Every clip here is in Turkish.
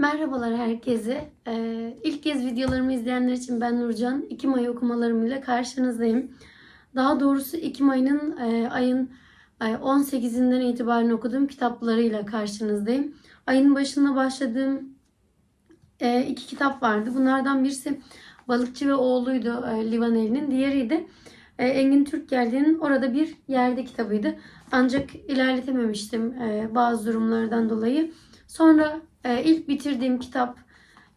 Merhabalar herkese. Ee, ilk kez videolarımı izleyenler için ben Nurcan. 2 May okumalarımla karşınızdayım. Daha doğrusu 2 May'ın e, ayın e, 18'inden itibaren okuduğum kitaplarıyla karşınızdayım. Ayın başında başladığım e, iki kitap vardı. Bunlardan birisi Balıkçı ve Oğluydu e, Livaneli'nin. Diğeri de e, Engin Türk Geldi'nin Orada Bir Yerde kitabıydı. Ancak ilerletememiştim e, bazı durumlardan dolayı. Sonra e, ilk bitirdiğim kitap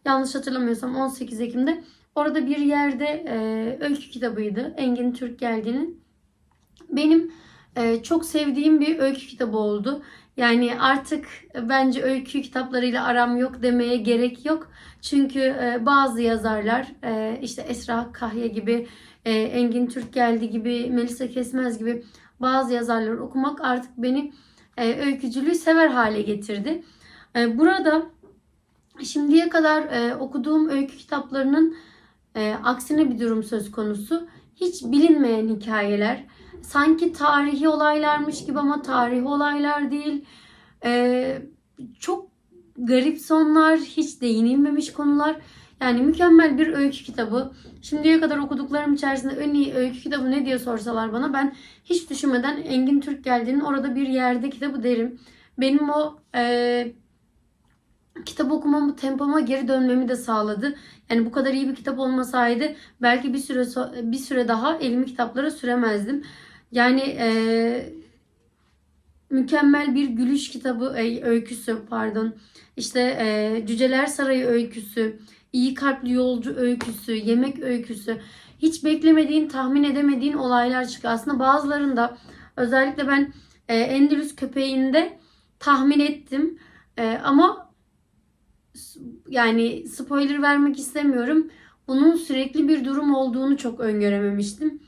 yanlış hatırlamıyorsam 18 Ekim'de orada bir yerde e, öykü kitabıydı. Engin Türk Geldi'nin. Benim e, çok sevdiğim bir öykü kitabı oldu. Yani artık bence öykü kitaplarıyla aram yok demeye gerek yok. Çünkü e, bazı yazarlar e, işte Esra Kahya gibi, e, Engin Türk Geldi gibi, Melisa Kesmez gibi bazı yazarları okumak artık beni e, öykücülüğü sever hale getirdi. E, burada şimdiye kadar e, okuduğum öykü kitaplarının e, aksine bir durum söz konusu. Hiç bilinmeyen hikayeler. Sanki tarihi olaylarmış gibi ama tarihi olaylar değil. E, çok garip sonlar, hiç değinilmemiş konular. Yani mükemmel bir öykü kitabı. Şimdiye kadar okuduklarım içerisinde en iyi öykü kitabı ne diye sorsalar bana ben hiç düşünmeden Engin Türk Geldi'nin orada bir yerde kitabı derim. Benim o e, kitap okumamı, tempoma geri dönmemi de sağladı. Yani bu kadar iyi bir kitap olmasaydı belki bir süre bir süre daha elimi kitaplara süremezdim. Yani e, mükemmel bir gülüş kitabı e, öyküsü pardon. İşte e, Cüceler Sarayı öyküsü, iyi kalpli yolcu öyküsü, yemek öyküsü. Hiç beklemediğin, tahmin edemediğin olaylar çıkıyor. Aslında bazılarında özellikle ben e, Endülüs köpeğinde tahmin ettim. E, ama yani spoiler vermek istemiyorum. Bunun sürekli bir durum olduğunu çok öngörememiştim.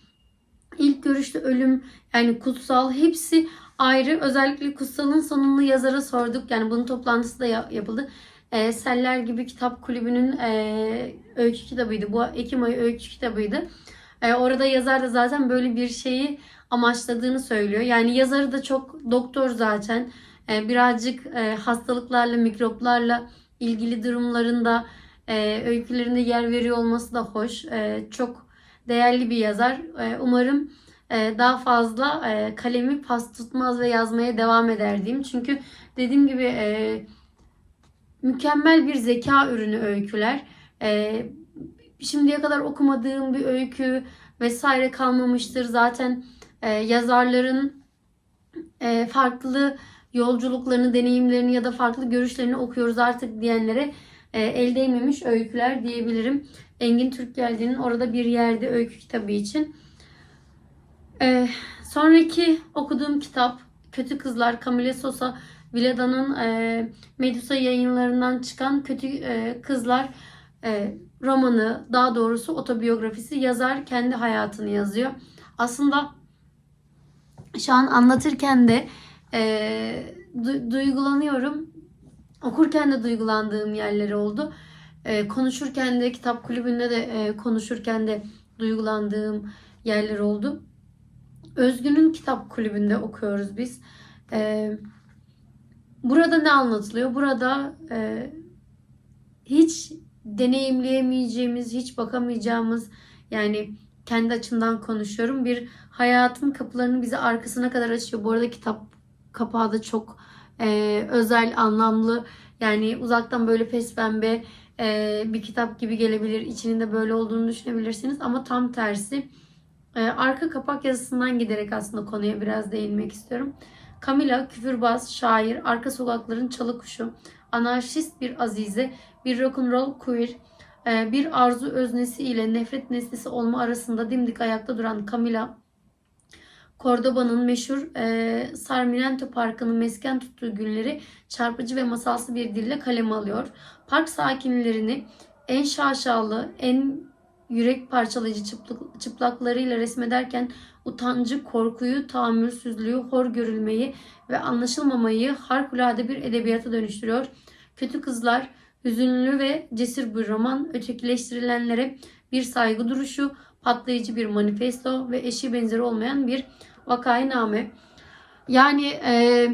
İlk görüşte ölüm yani kutsal hepsi ayrı. Özellikle kutsalın sonunu yazara sorduk. Yani bunun toplantısı da ya- yapıldı. E, Seller gibi kitap kulübünün e, öykü kitabıydı. Bu Ekim ayı öykü kitabıydı. E, orada yazar da zaten böyle bir şeyi amaçladığını söylüyor. Yani yazarı da çok doktor zaten. E, birazcık e, hastalıklarla, mikroplarla ilgili durumlarında e, öykülerinde yer veriyor olması da hoş. E, çok değerli bir yazar. E, umarım e, daha fazla e, kalemi pas tutmaz ve yazmaya devam eder diyeyim. Çünkü dediğim gibi e, mükemmel bir zeka ürünü öyküler. E, şimdiye kadar okumadığım bir öykü vesaire kalmamıştır. Zaten e, yazarların e, farklı yolculuklarını, deneyimlerini ya da farklı görüşlerini okuyoruz artık diyenlere e, el değmemiş öyküler diyebilirim. Engin Türk Geldi'nin orada bir yerde öykü kitabı için. E, sonraki okuduğum kitap Kötü Kızlar Camille Sosa Villada'nın e, Medusa yayınlarından çıkan Kötü e, Kızlar e, romanı, daha doğrusu otobiyografisi. Yazar kendi hayatını yazıyor. Aslında şu an anlatırken de e, du- duygulanıyorum. Okurken de duygulandığım yerler oldu. E, konuşurken de kitap kulübünde de e, konuşurken de duygulandığım yerler oldu. Özgün'ün kitap kulübünde okuyoruz biz. E, burada ne anlatılıyor? Burada e, hiç deneyimleyemeyeceğimiz, hiç bakamayacağımız yani kendi açımdan konuşuyorum. Bir hayatın kapılarını bize arkasına kadar açıyor. Bu arada kitap kapağı da çok e, özel, anlamlı. Yani uzaktan böyle pes e, bir kitap gibi gelebilir. İçinin böyle olduğunu düşünebilirsiniz. Ama tam tersi. E, arka kapak yazısından giderek aslında konuya biraz değinmek istiyorum. Camila, küfürbaz, şair, arka sokakların çalı kuşu, anarşist bir azize, bir rock'n'roll queer, e, bir arzu öznesi ile nefret nesnesi olma arasında dimdik ayakta duran Camila, Cordoba'nın meşhur e, Sarmiento Parkı'nın mesken tuttuğu günleri çarpıcı ve masalsı bir dille kaleme alıyor. Park sakinlerini en şaşalı, en yürek parçalayıcı çıplak, çıplaklarıyla resmederken utancı, korkuyu, tahammülsüzlüğü, hor görülmeyi ve anlaşılmamayı harikulade bir edebiyata dönüştürüyor. Kötü Kızlar, hüzünlü ve cesur bir roman, ötekileştirilenlere bir saygı duruşu, patlayıcı bir manifesto ve eşi benzeri olmayan bir vakainame. Yani e,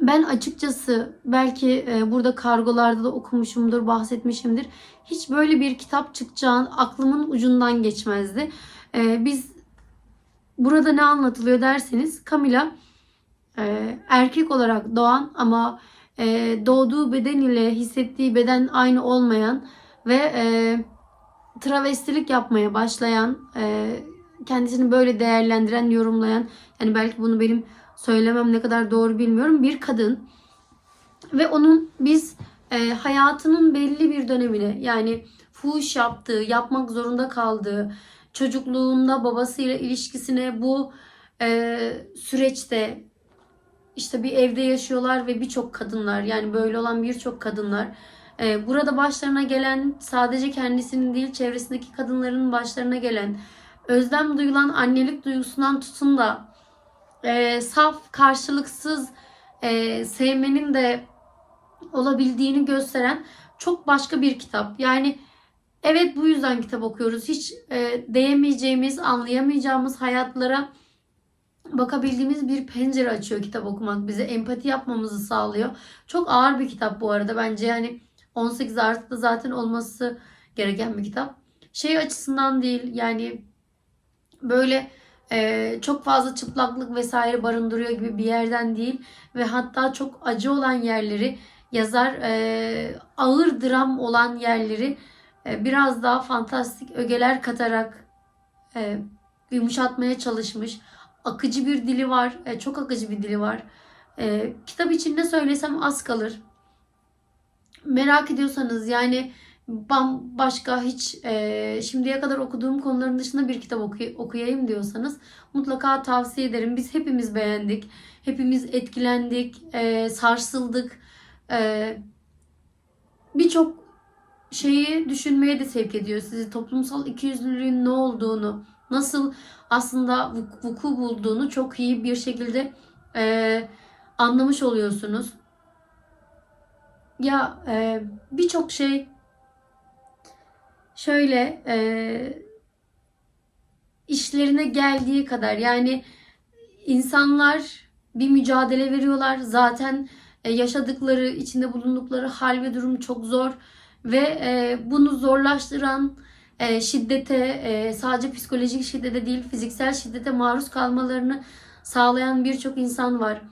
ben açıkçası belki e, burada kargolarda da okumuşumdur, bahsetmişimdir. Hiç böyle bir kitap çıkacağını aklımın ucundan geçmezdi. E, biz burada ne anlatılıyor derseniz Camila e, erkek olarak doğan ama e, doğduğu beden ile hissettiği beden aynı olmayan ve e, travestilik yapmaya başlayan, e, kendisini böyle değerlendiren, yorumlayan, yani belki bunu benim söylemem ne kadar doğru bilmiyorum, bir kadın. Ve onun biz e, hayatının belli bir dönemine yani fuhuş yaptığı, yapmak zorunda kaldığı, çocukluğunda babasıyla ilişkisine bu e, süreçte işte bir evde yaşıyorlar ve birçok kadınlar yani böyle olan birçok kadınlar burada başlarına gelen sadece kendisinin değil çevresindeki kadınların başlarına gelen özlem duyulan annelik duygusundan tutun da e, saf karşılıksız e, sevmenin de olabildiğini gösteren çok başka bir kitap. Yani evet bu yüzden kitap okuyoruz. Hiç e, değemeyeceğimiz, anlayamayacağımız hayatlara bakabildiğimiz bir pencere açıyor kitap okumak bize. Empati yapmamızı sağlıyor. Çok ağır bir kitap bu arada bence yani 18 artı zaten olması gereken bir kitap. Şey açısından değil yani böyle e, çok fazla çıplaklık vesaire barındırıyor gibi bir yerden değil ve hatta çok acı olan yerleri yazar e, ağır dram olan yerleri e, biraz daha fantastik ögeler katarak e, yumuşatmaya çalışmış akıcı bir dili var. E, çok akıcı bir dili var. E, kitap içinde söylesem az kalır. Merak ediyorsanız yani bambaşka hiç e, şimdiye kadar okuduğum konuların dışında bir kitap oku- okuyayım diyorsanız mutlaka tavsiye ederim. Biz hepimiz beğendik. Hepimiz etkilendik, e, sarsıldık. E, Birçok şeyi düşünmeye de sevk ediyor sizi. Toplumsal ikiyüzlülüğün ne olduğunu, nasıl aslında vuku bulduğunu çok iyi bir şekilde e, anlamış oluyorsunuz. Ya e, birçok şey şöyle e, işlerine geldiği kadar yani insanlar bir mücadele veriyorlar. Zaten e, yaşadıkları, içinde bulundukları hal ve durum çok zor ve e, bunu zorlaştıran e, şiddete, e, sadece psikolojik şiddete değil fiziksel şiddete maruz kalmalarını sağlayan birçok insan var.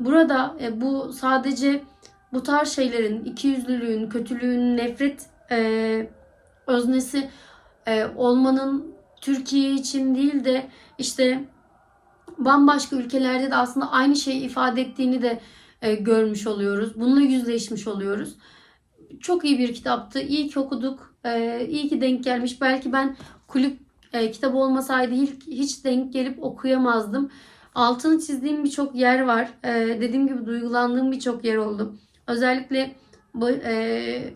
Burada e, bu sadece bu tarz şeylerin, ikiyüzlülüğün, kötülüğün, nefret e, öznesi e, olmanın Türkiye için değil de işte bambaşka ülkelerde de aslında aynı şeyi ifade ettiğini de e, görmüş oluyoruz. Bununla yüzleşmiş oluyoruz. Çok iyi bir kitaptı. İyi ki okuduk. Ee, iyi ki denk gelmiş. Belki ben kulüp e, kitabı olmasaydı hiç, hiç denk gelip okuyamazdım. Altını çizdiğim birçok yer var. Ee, dediğim gibi duygulandığım birçok yer oldu. Özellikle bu e,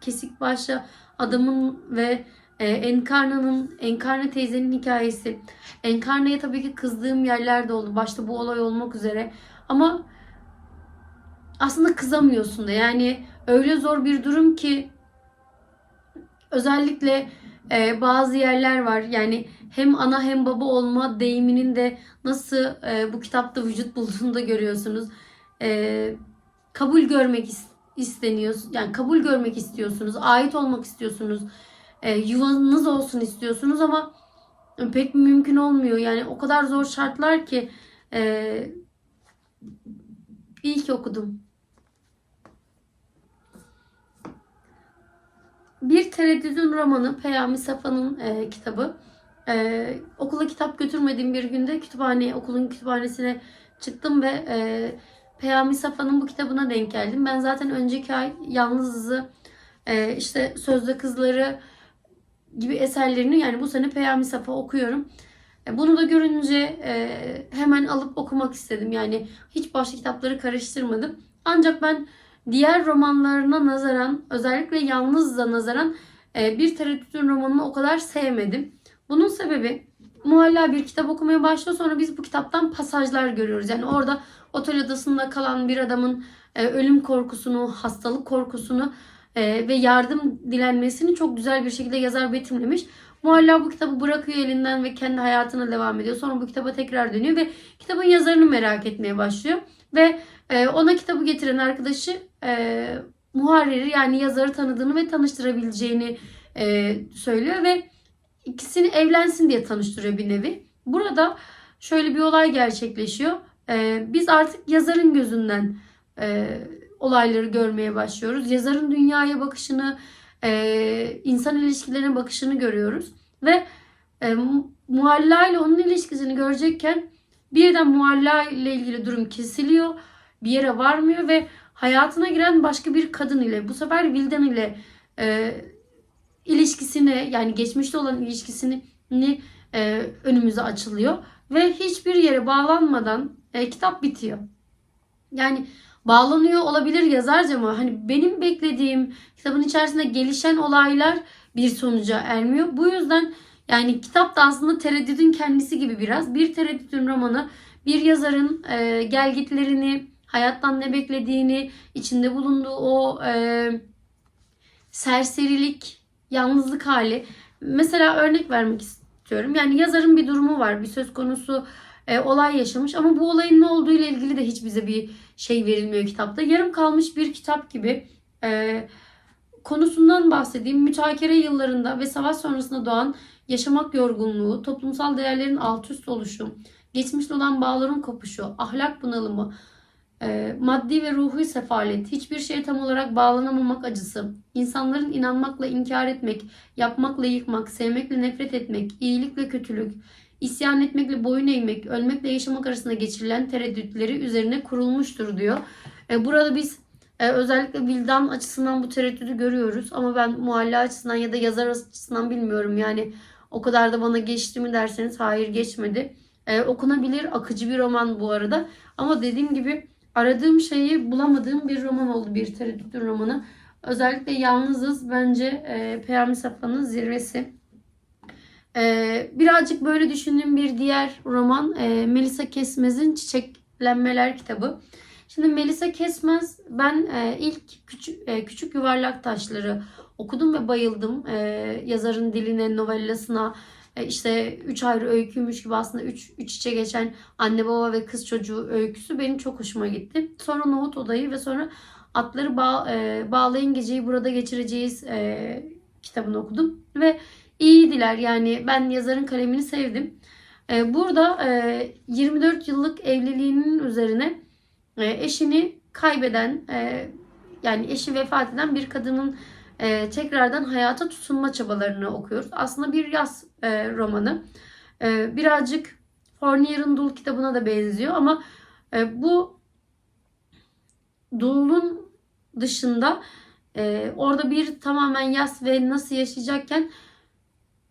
kesik başlı adamın ve e, Enkarna'nın, Enkarna teyzenin hikayesi. Enkarna'ya tabii ki kızdığım yerler de oldu. Başta bu olay olmak üzere. Ama aslında kızamıyorsun da. Yani öyle zor bir durum ki özellikle e, bazı yerler var. Yani hem ana hem baba olma deyiminin de nasıl e, bu kitapta vücut bulduğunu da görüyorsunuz. E, kabul görmek isteniyor. Yani kabul görmek istiyorsunuz. Ait olmak istiyorsunuz. E, yuvanız olsun istiyorsunuz ama pek mümkün olmuyor. Yani o kadar zor şartlar ki e, iyi ki okudum. Bir Tereddüdün romanı Peyami Safa'nın e, kitabı. E, okula kitap götürmediğim bir günde kütüphane, okulun kütüphanesine çıktım ve e, Peyami Safa'nın bu kitabına denk geldim. Ben zaten önceki ay Yalnızızı, e, işte Sözde Kızları gibi eserlerini yani bu sene Peyami Safa okuyorum. E, bunu da görünce e, hemen alıp okumak istedim. Yani hiç başka kitapları karıştırmadım. Ancak ben diğer romanlarına nazaran özellikle Yalnız'a nazaran e, bir tereddütün romanını o kadar sevmedim. Bunun sebebi Muhalla bir kitap okumaya başlıyor sonra biz bu kitaptan pasajlar görüyoruz. Yani orada otel odasında kalan bir adamın e, ölüm korkusunu, hastalık korkusunu e, ve yardım dilenmesini çok güzel bir şekilde yazar betimlemiş. Mualla bu kitabı bırakıyor elinden ve kendi hayatına devam ediyor. Sonra bu kitaba tekrar dönüyor ve kitabın yazarını merak etmeye başlıyor. Ve e, ona kitabı getiren arkadaşı e, muharriri yani yazarı tanıdığını ve tanıştırabileceğini söylüyor ve ikisini evlensin diye tanıştırıyor bir nevi. Burada şöyle bir olay gerçekleşiyor. E, biz artık yazarın gözünden e, olayları görmeye başlıyoruz. Yazarın dünyaya bakışını, e, insan ilişkilerine bakışını görüyoruz. Ve e, Mualla ile onun ilişkisini görecekken birden Mualla ile ilgili durum kesiliyor. Bir yere varmıyor ve hayatına giren başka bir kadın ile bu sefer Vildan ile e, ilişkisini yani geçmişte olan ilişkisini e, önümüze açılıyor. Ve hiçbir yere bağlanmadan e, kitap bitiyor. Yani bağlanıyor olabilir yazarca ama hani benim beklediğim kitabın içerisinde gelişen olaylar bir sonuca ermiyor. Bu yüzden yani kitap da aslında tereddüdün kendisi gibi biraz. Bir tereddüdün romanı bir yazarın e, gelgitlerini, hayattan ne beklediğini, içinde bulunduğu o e, serserilik, yalnızlık hali. Mesela örnek vermek istiyorum. Yani yazarın bir durumu var, bir söz konusu e, olay yaşamış ama bu olayın ne olduğu ile ilgili de hiç bize bir şey verilmiyor kitapta. Yarım kalmış bir kitap gibi e, konusundan bahsedeyim. Mütakere yıllarında ve savaş sonrasında doğan yaşamak yorgunluğu, toplumsal değerlerin alt üst oluşu, geçmişte olan bağların kopuşu, ahlak bunalımı, e, maddi ve ruhi sefalet, hiçbir şeye tam olarak bağlanamamak acısı, insanların inanmakla inkar etmek, yapmakla yıkmak, sevmekle nefret etmek, iyilikle kötülük, isyan etmekle boyun eğmek, ölmekle yaşamak arasında geçirilen tereddütleri üzerine kurulmuştur diyor. E, burada biz e, özellikle Vildan açısından bu tereddütü görüyoruz ama ben mualla açısından ya da yazar açısından bilmiyorum. Yani o kadar da bana geçti mi derseniz hayır geçmedi. E, okunabilir akıcı bir roman bu arada. Ama dediğim gibi aradığım şeyi bulamadığım bir roman oldu. Bir tereddütlü romanı. Özellikle Yalnızız bence e, Peyami Safa'nın zirvesi. E, birazcık böyle düşündüğüm bir diğer roman e, Melisa Kesmez'in Çiçeklenmeler kitabı. Şimdi Melisa Kesmez ben e, ilk küçük, e, küçük yuvarlak taşları okudum ve bayıldım. E, yazarın diline, novellasına, e, işte üç ayrı öyküymüş gibi aslında üç, üç içe geçen anne baba ve kız çocuğu öyküsü benim çok hoşuma gitti. Sonra Nohut Odayı ve sonra Atları bağ, e, Bağlayın Geceyi Burada Geçireceğiz e, kitabını okudum. Ve iyiydiler yani ben yazarın kalemini sevdim. E, burada e, 24 yıllık evliliğinin üzerine e, eşini kaybeden e, yani eşi vefat eden bir kadının e, tekrardan hayata tutunma çabalarını okuyoruz. Aslında bir yaz e, romanı. E, birazcık Fournier'in Dul kitabına da benziyor ama e, bu Dul'un dışında e, orada bir tamamen yaz ve nasıl yaşayacakken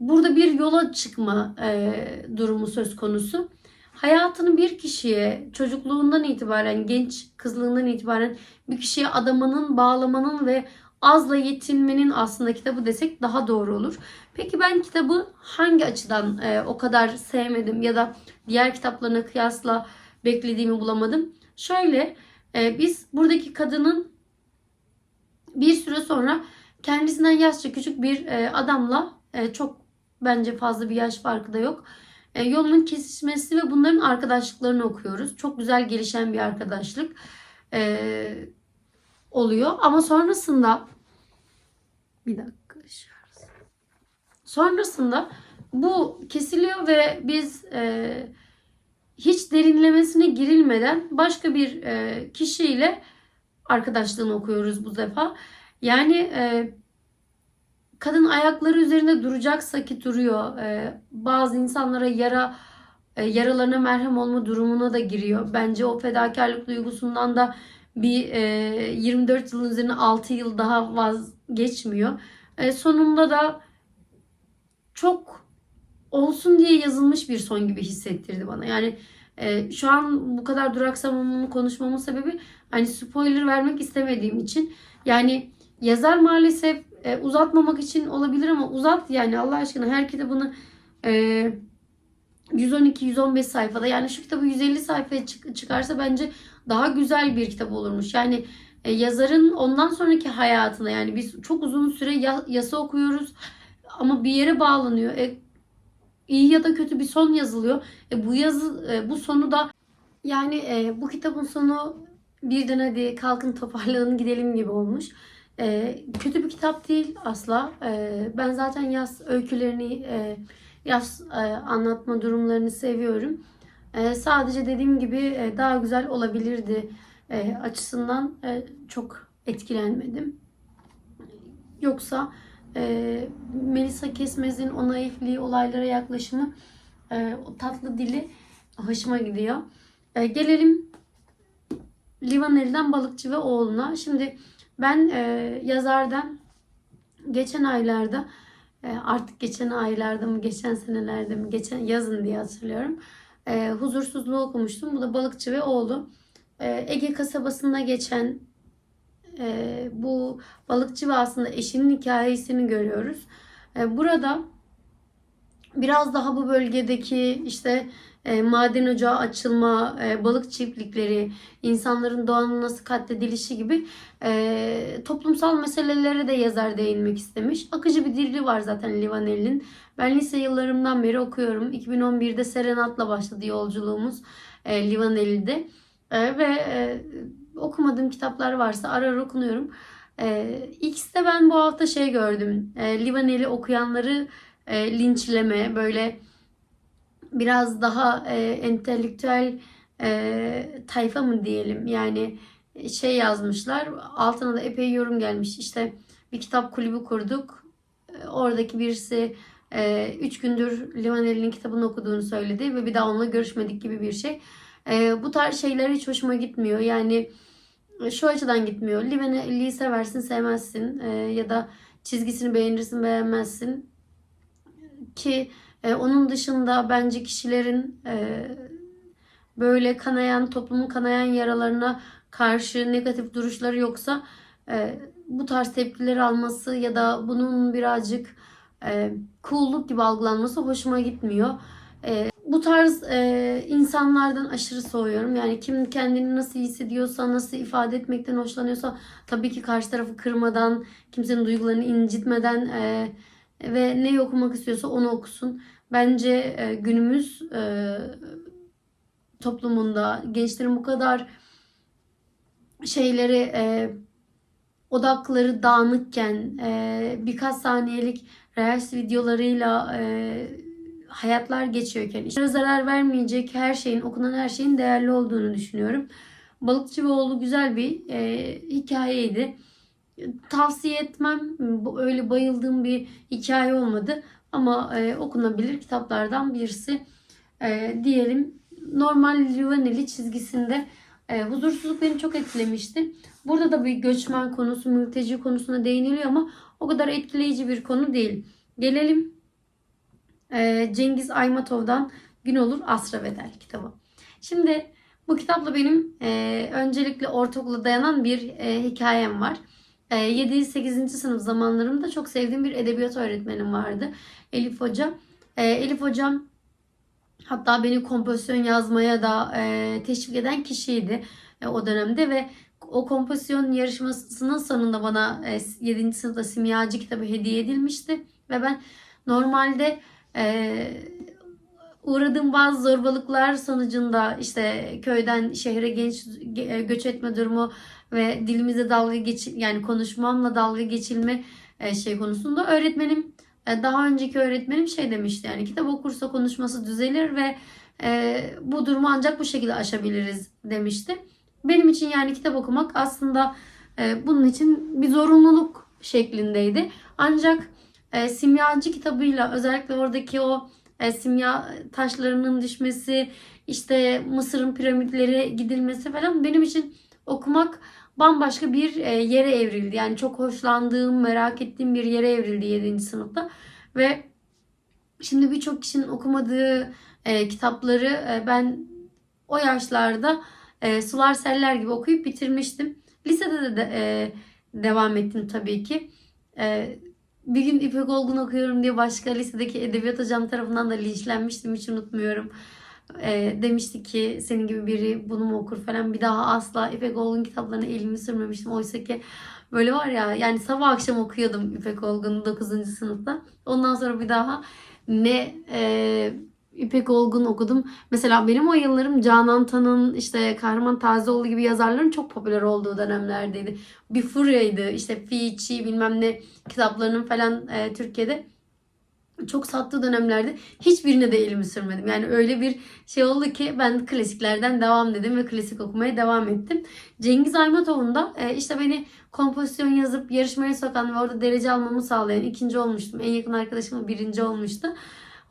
burada bir yola çıkma e, durumu söz konusu. Hayatını bir kişiye çocukluğundan itibaren, genç kızlığından itibaren bir kişiye adamanın, bağlamanın ve azla yetinmenin aslında kitabı desek daha doğru olur. Peki ben kitabı hangi açıdan e, o kadar sevmedim ya da diğer kitaplarına kıyasla beklediğimi bulamadım? Şöyle e, biz buradaki kadının bir süre sonra kendisinden yaşça küçük bir e, adamla e, çok bence fazla bir yaş farkı da yok. E, yolunun kesişmesi ve bunların arkadaşlıklarını okuyoruz. Çok güzel gelişen bir arkadaşlık e, oluyor. Ama sonrasında bir dakika. Sonrasında bu kesiliyor ve biz e, hiç derinlemesine girilmeden başka bir e, kişiyle arkadaşlığını okuyoruz bu defa. Yani e, kadın ayakları üzerinde duracaksa ki duruyor. E, bazı insanlara yara e, yaralarına merhem olma durumuna da giriyor. Bence o fedakarlık duygusundan da bir e, 24 yılın üzerine 6 yıl daha vazgeçmiyor. E, sonunda da çok olsun diye yazılmış bir son gibi hissettirdi bana. Yani e, şu an bu kadar duraksamamın konuşmamın sebebi hani spoiler vermek istemediğim için. Yani yazar maalesef e, uzatmamak için olabilir ama uzat yani Allah aşkına her kitabını e, 112-115 sayfada yani şu kitabı 150 sayfaya çık- çıkarsa bence daha güzel bir kitap olurmuş. Yani e, yazarın ondan sonraki hayatına yani biz çok uzun süre ya- yasa okuyoruz. ama bir yere bağlanıyor. E, iyi ya da kötü bir son yazılıyor. E, bu yazı e, bu sonu da yani e, bu kitabın sonu birden hadi kalkın toparlanın gidelim gibi olmuş. E, kötü bir kitap değil asla. E, ben zaten yaz öykülerini, e, yaz e, anlatma durumlarını seviyorum. E, sadece dediğim gibi e, daha güzel olabilirdi e, açısından e, çok etkilenmedim. Yoksa e, Melisa Kesmez'in o naifliği, olaylara yaklaşımı, e, o tatlı dili hoşuma gidiyor. E, gelelim Livaneli'den Balıkçı ve Oğluna. Şimdi ben e, yazardan geçen aylarda e, artık geçen aylarda mı, geçen senelerde mi, geçen yazın diye hatırlıyorum. E, huzursuzluğu okumuştum. Bu da Balıkçı ve Oğlu. E, Ege kasabasında geçen e, bu balıkçı ve aslında eşinin hikayesini görüyoruz. E, burada biraz daha bu bölgedeki işte e, maden ocağı açılma, e, balık çiftlikleri, insanların doğanın nasıl katledilişi gibi e, toplumsal meselelere de yazar değinmek istemiş. Akıcı bir dili var zaten Livaneli'nin. Ben lise yıllarımdan beri okuyorum. 2011'de Serenat'la başladı yolculuğumuz e, Livaneli'de. E, ve e, okumadığım kitaplar varsa arar okunuyorum. E, X'te ben bu hafta şey gördüm. E, Livaneli okuyanları e, linçleme, böyle biraz daha e, entelektüel e, tayfa mı diyelim? Yani şey yazmışlar altına da epey yorum gelmiş. İşte bir kitap kulübü kurduk. E, oradaki birisi 3 gündür Livaneli'nin kitabını okuduğunu söyledi ve bir daha onunla görüşmedik gibi bir şey. E, bu tarz şeyler hiç hoşuma gitmiyor. Yani şu açıdan gitmiyor. Livaneli'yi seversin sevmezsin e, ya da çizgisini beğenirsin beğenmezsin ki e, onun dışında bence kişilerin e, böyle kanayan, toplumun kanayan yaralarına karşı negatif duruşları yoksa e, bu tarz tepkileri alması ya da bunun birazcık e, cool'luk gibi algılanması hoşuma gitmiyor. E, bu tarz e, insanlardan aşırı soğuyorum. Yani kim kendini nasıl hissediyorsa, nasıl ifade etmekten hoşlanıyorsa tabii ki karşı tarafı kırmadan, kimsenin duygularını incitmeden e, ve ne okumak istiyorsa onu okusun. Bence e, günümüz e, toplumunda gençlerin bu kadar şeyleri e, odakları dağınıkken e, birkaç saniyelik reels videolarıyla e, hayatlar geçiyorken işlere zarar vermeyecek her şeyin okunan her şeyin değerli olduğunu düşünüyorum. Balıkçı ve oğlu güzel bir e, hikayeydi. Tavsiye etmem. Bu öyle bayıldığım bir hikaye olmadı. Ama e, okunabilir kitaplardan birisi e, diyelim. Normal Livaneli çizgisinde e, huzursuzluk beni çok etkilemişti. Burada da bir göçmen konusu, mülteci konusuna değiniliyor ama o kadar etkileyici bir konu değil. Gelelim e, Cengiz Aymatov'dan Gün Olur Asra Bedel kitabı. Şimdi bu kitapla benim e, öncelikle ortaokula dayanan bir e, hikayem var. 7-8. sınıf zamanlarımda çok sevdiğim bir edebiyat öğretmenim vardı. Elif Hoca. Ee, Elif Hocam hatta beni kompozisyon yazmaya da e, teşvik eden kişiydi e, o dönemde ve o kompozisyon yarışmasının sonunda bana e, 7. sınıfta simyacı kitabı hediye edilmişti ve ben normalde e, uğradığım bazı zorbalıklar sonucunda işte köyden şehre genç e, göç etme durumu ve dilimizde dalga geç yani konuşmamla dalga geçilme e, şey konusunda öğretmenim e, daha önceki öğretmenim şey demişti yani kitap okursa konuşması düzelir ve bu durumu ancak bu şekilde aşabiliriz demişti. Benim için yani kitap okumak aslında bunun için bir zorunluluk şeklindeydi. Ancak simyacı kitabıyla özellikle oradaki o e, simya taşlarının düşmesi, işte Mısır'ın piramitleri gidilmesi falan benim için okumak bambaşka bir e, yere evrildi. Yani çok hoşlandığım, merak ettiğim bir yere evrildi 7. sınıfta. Ve şimdi birçok kişinin okumadığı e, kitapları e, ben o yaşlarda e, sular seller gibi okuyup bitirmiştim. Lisede de, de e, devam ettim tabii ki. E, bir gün İpek Olgun okuyorum diye başka lisedeki edebiyat hocam tarafından da linçlenmiştim hiç unutmuyorum. e, demişti ki senin gibi biri bunu mu okur falan bir daha asla İpek Olgun kitaplarına elimi sürmemiştim. Oysa ki böyle var ya yani sabah akşam okuyordum İpek Olgun'u 9. sınıfta. Ondan sonra bir daha ne e, İpek Olgun okudum. Mesela benim o yıllarım Canan Tan'ın işte Kahraman Tazeoğlu gibi yazarların çok popüler olduğu dönemlerdeydi. Bir furyaydı. İşte Fiçi bilmem ne kitaplarının falan e, Türkiye'de çok sattığı dönemlerde hiçbirine de elimi sürmedim. Yani öyle bir şey oldu ki ben klasiklerden devam dedim ve klasik okumaya devam ettim. Cengiz Aymatov'un da e, işte beni kompozisyon yazıp yarışmaya sokan ve orada derece almamı sağlayan ikinci olmuştum. En yakın arkadaşım birinci olmuştu.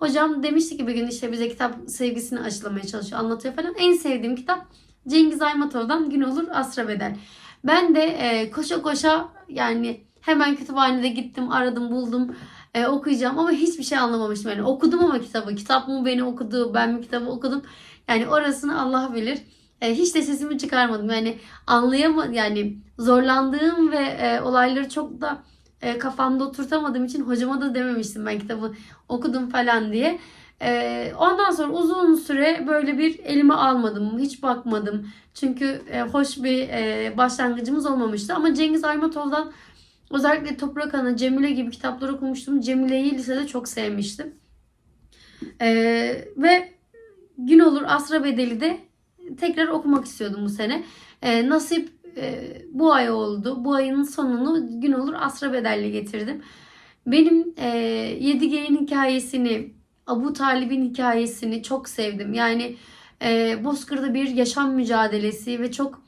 Hocam demişti ki bir gün işte bize kitap sevgisini aşılamaya çalışıyor, anlatıyor falan. En sevdiğim kitap Cengiz Aymatov'dan Gün Olur Asra Bedel. Ben de e, koşa koşa yani hemen kütüphanede gittim, aradım, buldum e, okuyacağım ama hiçbir şey anlamamıştım. Yani okudum ama kitabı. Kitap mı beni okudu, ben mi kitabı okudum. Yani orasını Allah bilir. E, hiç de sesimi çıkarmadım. Yani anlayamadım. Yani zorlandığım ve e, olayları çok da e, kafamda oturtamadığım için hocama da dememiştim ben kitabı okudum falan diye. E, ondan sonra uzun süre böyle bir elime almadım. Hiç bakmadım. Çünkü e, hoş bir e, başlangıcımız olmamıştı. Ama Cengiz Aymatov'dan özellikle Toprak Ana, Cemile gibi kitaplar okumuştum. Cemile'yi lisede çok sevmiştim. E, ve Gün Olur Asra Bedeli de tekrar okumak istiyordum bu sene. E, nasip e, bu ay oldu. Bu ayın sonunu Gün Olur Asra Bedel'le getirdim. Benim e, Yedige'nin hikayesini, Abu Talib'in hikayesini çok sevdim. Yani e, Bozkır'da bir yaşam mücadelesi ve çok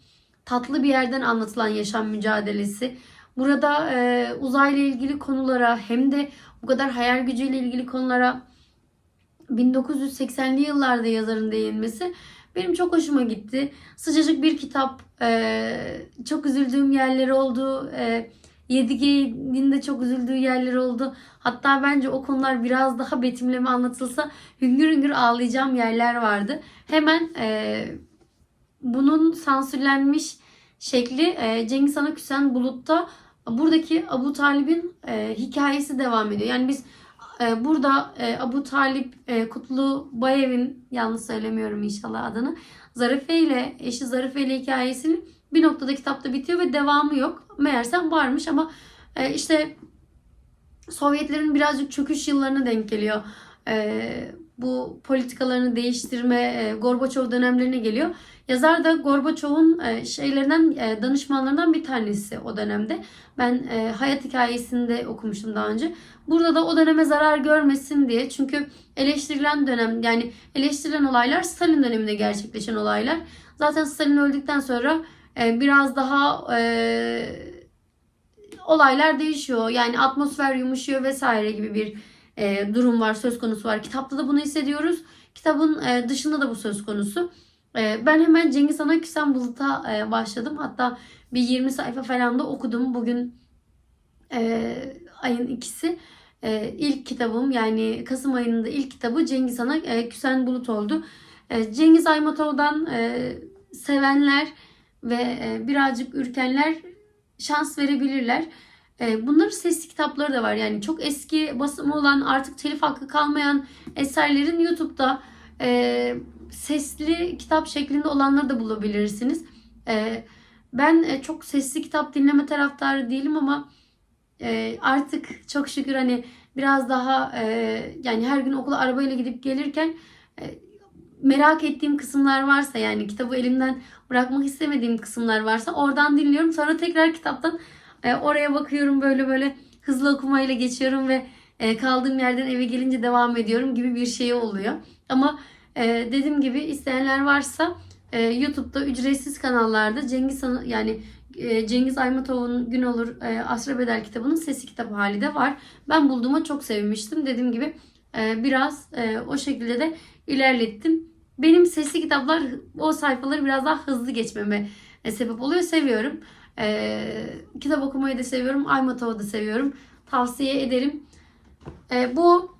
tatlı bir yerden anlatılan yaşam mücadelesi. Burada e, uzayla ilgili konulara hem de bu kadar hayal gücüyle ilgili konulara 1980'li yıllarda yazarın değinmesi benim çok hoşuma gitti. Sıcacık bir kitap. E, çok üzüldüğüm yerleri oldu. E, Yedige'nin de çok üzüldüğü yerler oldu. Hatta bence o konular biraz daha betimleme anlatılsa hüngür hüngür ağlayacağım yerler vardı. Hemen e, bunun sansürlenmiş şekli e, Cengiz Han Küsen Bulut'ta buradaki Abu Talib'in e, hikayesi devam ediyor. Yani biz e, burada e, Abu Talip e, Kutlu Bayev'in yanlış söylemiyorum inşallah adını. Zarife ile eşi Zarife ile hikayesinin bir noktada kitapta bitiyor ve devamı yok. Meğersem varmış ama e, işte Sovyetlerin birazcık çöküş yıllarına denk geliyor. Bu politikalarını değiştirme e, Gorbaçov dönemlerine geliyor. Yazar da Gorbaçov'un e, şeylerinden e, danışmanlarından bir tanesi o dönemde. Ben e, hayat hikayesinde okumuştum daha önce. Burada da o döneme zarar görmesin diye. Çünkü eleştirilen dönem yani eleştirilen olaylar Stalin döneminde gerçekleşen olaylar. Zaten Stalin öldükten sonra e, biraz daha e, olaylar değişiyor. Yani atmosfer yumuşuyor vesaire gibi bir e, durum var, söz konusu var. Kitapta da bunu hissediyoruz. Kitabın e, dışında da bu söz konusu. E, ben hemen Cengiz Han Aküsen Bulut'a e, başladım. Hatta bir 20 sayfa falan da okudum. Bugün e, ayın ikisi. E, ilk kitabım yani Kasım ayının da ilk kitabı Cengiz Han e, Küsen Bulut oldu. E, Cengiz Aymatov'dan e, sevenler ve e, birazcık ürkenler şans verebilirler. E, bunların sesli kitapları da var. Yani çok eski basımı olan artık telif hakkı kalmayan eserlerin YouTube'da e, sesli kitap şeklinde olanları da bulabilirsiniz. E, ben e, çok sesli kitap dinleme taraftarı değilim ama e, artık çok şükür hani biraz daha yani her gün okula arabayla gidip gelirken merak ettiğim kısımlar varsa yani kitabı elimden bırakmak istemediğim kısımlar varsa oradan dinliyorum. Sonra tekrar kitaptan e, oraya bakıyorum böyle böyle hızlı okumayla geçiyorum ve e, kaldığım yerden eve gelince devam ediyorum gibi bir şey oluyor. Ama e, dediğim gibi isteyenler varsa e, YouTube'da ücretsiz kanallarda Cengiz yani e, Cengiz Aymatov'un Gün Olur e, Asra Bedel kitabının sesi kitabı hali de var. Ben bulduğuma çok sevmiştim. Dediğim gibi e, biraz e, o şekilde de ilerlettim. Benim sesli kitaplar o sayfaları biraz daha hızlı geçmeme e, sebep oluyor. Seviyorum. E, kitap okumayı da seviyorum. Aymatov'u da seviyorum. Tavsiye ederim. E, bu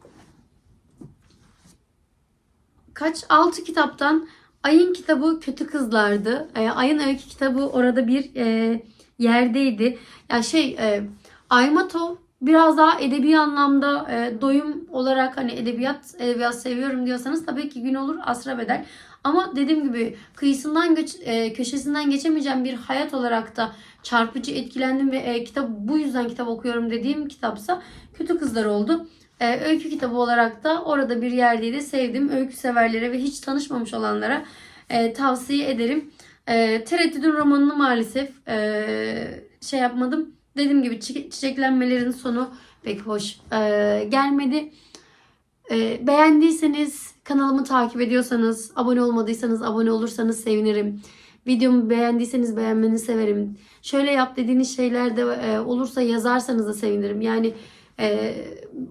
kaç? 6 kitaptan Ay'ın kitabı Kötü Kızlardı. E, Ay'ın öykü kitabı orada bir e, yerdeydi. Ya şey e, Aymatov biraz daha edebi anlamda e, doyum olarak hani edebiyat edebiyat seviyorum diyorsanız tabii ki gün olur asra bedel. Ama dediğim gibi kıyısından göç, e, köşesinden geçemeyeceğim bir hayat olarak da çarpıcı etkilendim ve e, kitap bu yüzden kitap okuyorum dediğim kitapsa Kötü Kızlar oldu. E, öykü kitabı olarak da orada bir yerdeydi. Sevdim. Öykü severlere ve hiç tanışmamış olanlara e, tavsiye ederim. E, Tereddüt'ün romanını maalesef e, şey yapmadım. Dediğim gibi çi- çiçeklenmelerin sonu pek hoş e, gelmedi. E, beğendiyseniz kanalımı takip ediyorsanız, abone olmadıysanız abone olursanız sevinirim. Videomu beğendiyseniz beğenmeni severim. Şöyle yap dediğiniz şeyler de e, olursa yazarsanız da sevinirim. Yani e,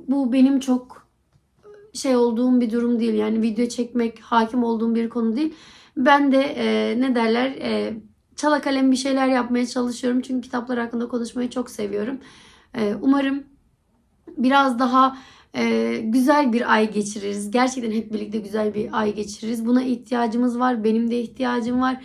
bu benim çok şey olduğum bir durum değil. Yani video çekmek hakim olduğum bir konu değil. Ben de e, ne derler e, çala kalem bir şeyler yapmaya çalışıyorum. Çünkü kitaplar hakkında konuşmayı çok seviyorum. E, umarım biraz daha e, güzel bir ay geçiririz. Gerçekten hep birlikte güzel bir ay geçiririz. Buna ihtiyacımız var. Benim de ihtiyacım var.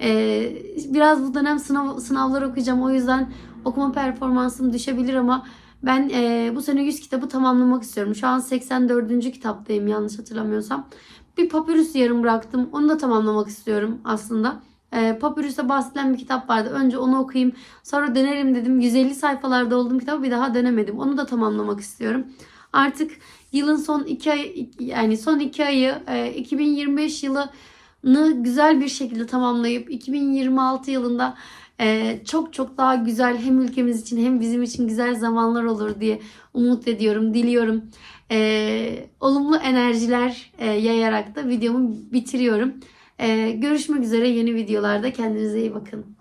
E, biraz bu dönem sınav sınavlar okuyacağım. O yüzden okuma performansım düşebilir ama ben e, bu sene 100 kitabı tamamlamak istiyorum. Şu an 84. kitaptayım yanlış hatırlamıyorsam. Bir papyrus yarım bıraktım. Onu da tamamlamak istiyorum aslında. E, Papyrus'a bahsedilen bir kitap vardı. Önce onu okuyayım. Sonra dönerim dedim. 150 sayfalarda olduğum kitabı bir daha dönemedim. Onu da tamamlamak istiyorum. Artık yılın son iki ay yani son iki ayı e, 2025 yılını güzel bir şekilde tamamlayıp 2026 yılında e, çok çok daha güzel hem ülkemiz için hem bizim için güzel zamanlar olur diye umut ediyorum, diliyorum. E, olumlu enerjiler e, yayarak da videomu bitiriyorum. E, görüşmek üzere yeni videolarda. Kendinize iyi bakın.